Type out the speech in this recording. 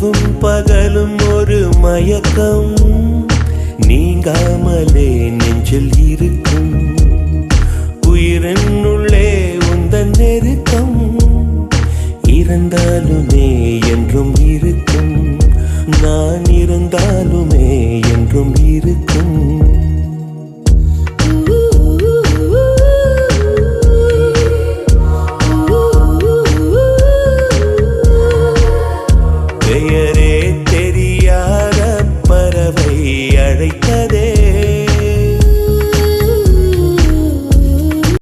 இரவும் பகலும் ஒரு மயக்கம். நீங்காமலே நெஞ்சில் இருக்கும். உயிரென்னுள்ளே உந்தன் நெருக்கம். இருந்தாலுமே என்றும் இருக்கும். நான் இருந்தாலுமே என்றும் அழைத்ததே